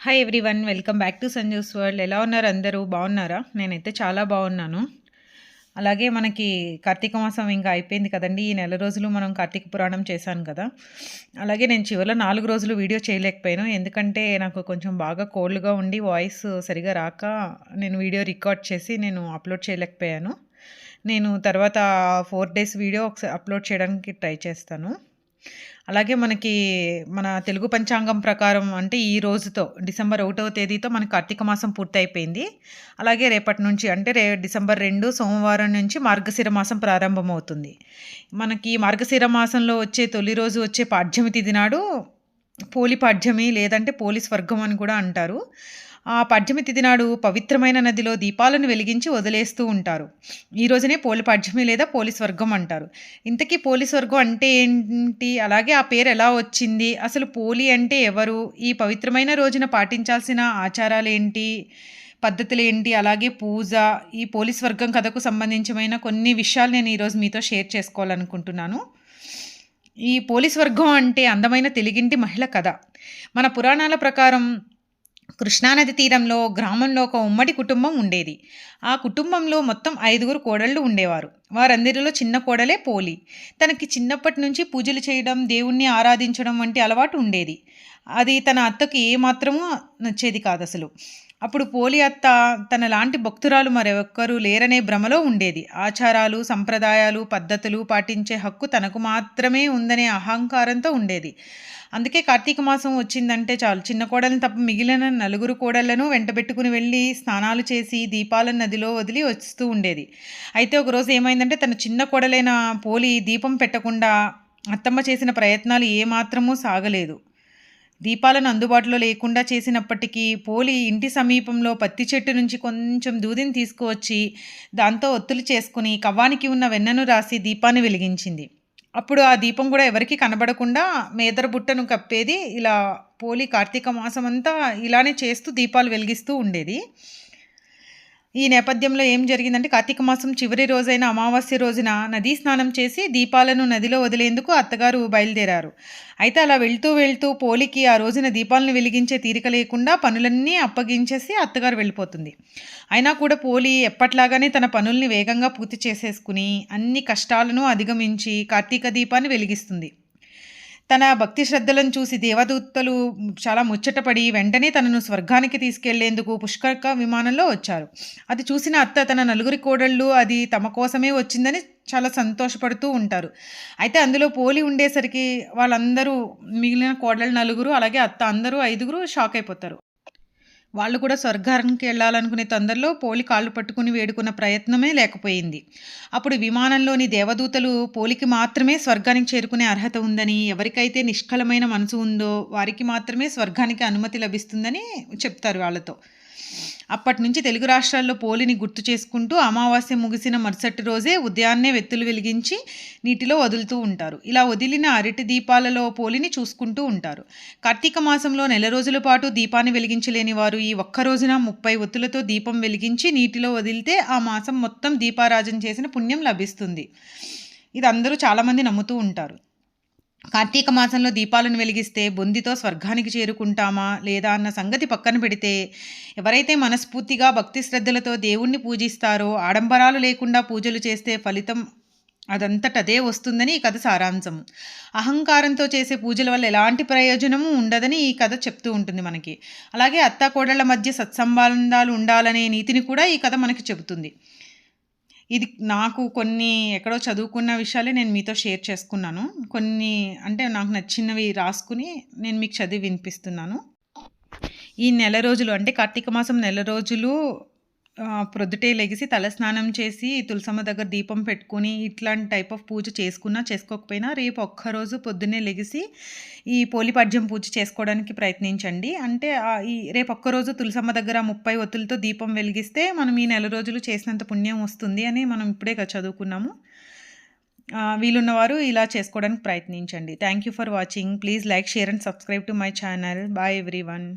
Hi everyone welcome back to Sanju's world ఎలా ఉన్నారు అందరూ? బాగున్నారా? నేనైతే చాలా బాగున్నాను. అలాగే మనకి కార్తీక మాసం ఇంకా అయిపోయింది కదండి. ఈ నెల రోజులు మనం కార్తీక పురాణం చేశాను కదా. అలాగే నేను చివరిలో నాలుగు రోజులు వీడియో చేయలేకపోయాను. ఎందుకంటే నాకు కొంచెం బాగా కోల్డ్గా ఉండి వాయిస్ సరిగా రాక నేను వీడియో రికార్డ్ చేసి నేను అప్లోడ్ చేయలేకపోయాను. నేను తర్వాత ఫోర్ డేస్ వీడియో ఒకసారి అప్లోడ్ చేయడానికి ట్రై చేస్తాను. అలాగే మనకి మన తెలుగు పంచాంగం ప్రకారం అంటే ఈ రోజుతో డిసెంబర్ ఒకటవ తేదీతో మనకి కార్తీక మాసం పూర్తయిపోయింది. అలాగే రేపటి నుంచి అంటే రే డిసెంబర్ రెండు సోమవారం నుంచి మార్గశిర మాసం ప్రారంభమవుతుంది. మనకి మార్గశిర మాసంలో వచ్చే తొలి రోజు వచ్చే పాఠ్యమి తిది నాడు పోలి పాడ్యమి లేదంటే పోలీస్ వర్గం అని కూడా అంటారు. ఆ పడ్జమి తిథి నాడు పవిత్రమైన నదిలో దీపాలను వెలిగించి వదిలేస్తూ ఉంటారు. ఈ రోజునే పోలి పడ్జమి లేదా పోలీస్ వర్గం అంటారు. ఇంతకీ పోలీస్ వర్గం అంటే ఏంటి? అలాగే ఆ పేరు ఎలా వచ్చింది? అసలు పోలి అంటే ఎవరు? ఈ పవిత్రమైన రోజున పాటించాల్సిన ఆచారాలు ఏంటి పద్ధతులు ఏంటి అలాగే పూజ ఈ పోలీస్ వర్గం కథకు సంబంధించిన కొన్ని విషయాలు నేను ఈరోజు మీతో షేర్ చేసుకోవాలనుకుంటున్నాను. ఈ పోలీస్ వర్గం అంటే అందమైన తెలుగింటి మహిళ కథ. మన పురాణాల ప్రకారం కృష్ణానది తీరంలో గ్రామంలో ఒక ఉమ్మడి కుటుంబం ఉండేది. ఆ కుటుంబంలో మొత్తం ఐదుగురు కోడళ్ళు ఉండేవారు. వారందరిలో చిన్న కోడలే పోలి. తనకి చిన్నప్పటి నుంచి పూజలు చేయడం దేవుణ్ణి ఆరాధించడం వంటి అలవాటు ఉండేది. అది తన అత్తకి ఏమాత్రమూ నచ్చేది కాదు అసలు అప్పుడు పోలి అత్త తన లాంటి భక్తురాలు మరొక్కరూ లేరనే భ్రమలో ఉండేది. ఆచారాలు సంప్రదాయాలు పద్ధతులు పాటించే హక్కు తనకు మాత్రమే ఉందనే అహంకారంతో ఉండేది. అందుకే కార్తీక మాసం వచ్చిందంటే చాలు. చిన్న కోడలను తప్ప మిగిలిన నలుగురు కోడళ్ళను వెంటబెట్టుకుని వెళ్ళి స్నానాలు చేసి దీపాలను నదిలో వదిలి వస్తూ ఉండేది. అయితే ఒకరోజు ఏమైందంటే తన చిన్న కోడలైన పోలి దీపం పెట్టకుండా అత్తమ్మ చేసిన ప్రయత్నాలు ఏమాత్రమూ సాగలేదు. దీపాలను అందుబాటులో లేకుండా చేసినప్పటికీ పోలి ఇంటి సమీపంలో పత్తి చెట్టు నుంచి కొంచెం దూదిని తీసుకువచ్చి దాంతో ఒత్తులు చేసుకుని కవ్వానికి ఉన్న వెన్నను రాసి దీపాన్ని వెలిగించింది. అప్పుడు ఆ దీపం కూడా ఎవరికి కనబడకుండా మేదర బుట్టను కప్పేది. ఇలా పోలి కార్తీక మాసం అంతా ఇలానే చేస్తూ దీపాలు వెలిగిస్తూ ఉండేది. ఈ నేపథ్యంలో ఏం జరిగిందంటే కార్తీక మాసం చివరి రోజైన అమావాస్య రోజున నదీ స్నానం చేసి దీపాలను నదిలో వదిలేందుకు అత్తగారు బయలుదేరారు. అయితే అలా వెళ్తూ వెళ్తూ పోలికి ఆ రోజున దీపాలను వెలిగించే తీరిక లేకుండా పనులన్నీ అప్పగించేసి అత్తగారు వెళ్ళిపోతుంది. అయినా కూడా పోలి ఎప్పట్లాగానే తన పనుల్ని వేగంగా పూర్తి చేసేసుకుని అన్ని కష్టాలను అధిగమించి కార్తీక దీపాన్ని వెలిగిస్తుంది. తన భక్తి శ్రద్ధలను చూసి దేవదూతలు చాలా ముచ్చటపడి వెంటనే తనను స్వర్గానికి తీసుకెళ్ళేందుకు పుష్కరక విమానంలో వచ్చారు. అది చూసిన అత్త తన నలుగురి కోడళ్ళు అది తమ కోసమే వచ్చిందని చాలా సంతోషపడుతూ ఉంటారు. అయితే అందులో పోలి ఉండేసరికి వాళ్ళందరూ మిగిలిన కోడళ్ళు నలుగురు అలాగే అత్త అందరూ ఐదుగురు షాక్ అయిపోతారు. వాళ్ళు కూడా స్వర్గానికి వెళ్ళాలనుకునే తొందరలో పోలి కాళ్ళు పట్టుకుని వేడుకున్న ప్రయత్నమే లేకపోయింది. అప్పుడు విమానంలోని దేవదూతలు పోలికి మాత్రమే స్వర్గానికి చేరుకునే అర్హత ఉందని ఎవరికైతే నిష్కలమైన మనసు ఉందో వారికి మాత్రమే స్వర్గానికి అనుమతి లభిస్తుందని చెప్తారు వాళ్ళతో. అప్పటి నుంచి తెలుగు రాష్ట్రాల్లో పోలిని గుర్తు చేసుకుంటూ అమావాస్య ముగిసిన మరుసటి రోజే ఉదయాన్నే వెత్తులు వెలిగించి నీటిలో వదులుతూ ఉంటారు. ఇలా వదిలిన అరటి దీపాలలో పోలిని చూసుకుంటూ ఉంటారు. కార్తీక మాసంలో నెల రోజుల పాటు దీపాన్ని వెలిగించలేని వారు ఈ ఒక్క రోజున ముప్పై ఒత్తులతో దీపం వెలిగించి నీటిలో వదిలితే ఆ మాసం మొత్తం దీపారాజన చేసిన పుణ్యం లభిస్తుంది. ఇది అందరూ చాలామంది నమ్ముతూ ఉంటారు. కార్తీక మాసంలో దీపాలను వెలిగిస్తే బొందితో స్వర్గానికి చేరుకుంటామా లేదా అన్న సంగతి పక్కన పెడితే ఎవరైతే మనస్ఫూర్తిగా భక్తి శ్రద్ధలతో దేవుణ్ణి పూజిస్తారో ఆడంబరాలు లేకుండా పూజలు చేస్తే ఫలితం అదంతటదే వస్తుందని ఈ కథ సారాంశం. అహంకారంతో చేసే పూజల వల్ల ఎలాంటి ప్రయోజనము ఉండదని ఈ కథ చెప్తూ ఉంటుంది మనకి. అలాగే అత్తాకోడళ్ళ మధ్య సత్సంబంధాలు ఉండాలనే నీతిని కూడా ఈ కథ మనకి చెబుతుంది. ఇది నాకు కొన్ని ఎక్కడో చదువుకున్న విషయాలే నేను మీతో షేర్ చేసుకున్నాను. కొన్ని అంటే నాకు నచ్చినవి రాసుకుని నేను మీకు చదివి వినిపిస్తున్నాను. ఈ నెల రోజులు అంటే కార్తీక మాసం నెల రోజులు ప్రొద్దుటే లెగిసి తలస్నానం చేసి తులసమ్మ దగ్గర దీపం పెట్టుకుని ఇట్లాంటి టైప్ ఆఫ్ పూజ చేసుకున్నా చేసుకోకపోయినా రేపు ఒక్కరోజు పొద్దున్నే లెగిసి ఈ పోలిపద్యం పూజ చేసుకోవడానికి ప్రయత్నించండి. అంటే ఈ రేపు ఒక్కరోజు తులసమ్మ దగ్గర ముప్పై ఒత్తులతో దీపం వెలిగిస్తే మనం ఈ నెల రోజులు చేసినంత పుణ్యం వస్తుంది అని మనం ఇప్పుడే చదువుకున్నాము. వీలున్నవారు ఇలా చేసుకోవడానికి ప్రయత్నించండి. Thank you for watching please like share and subscribe to my channel bye everyone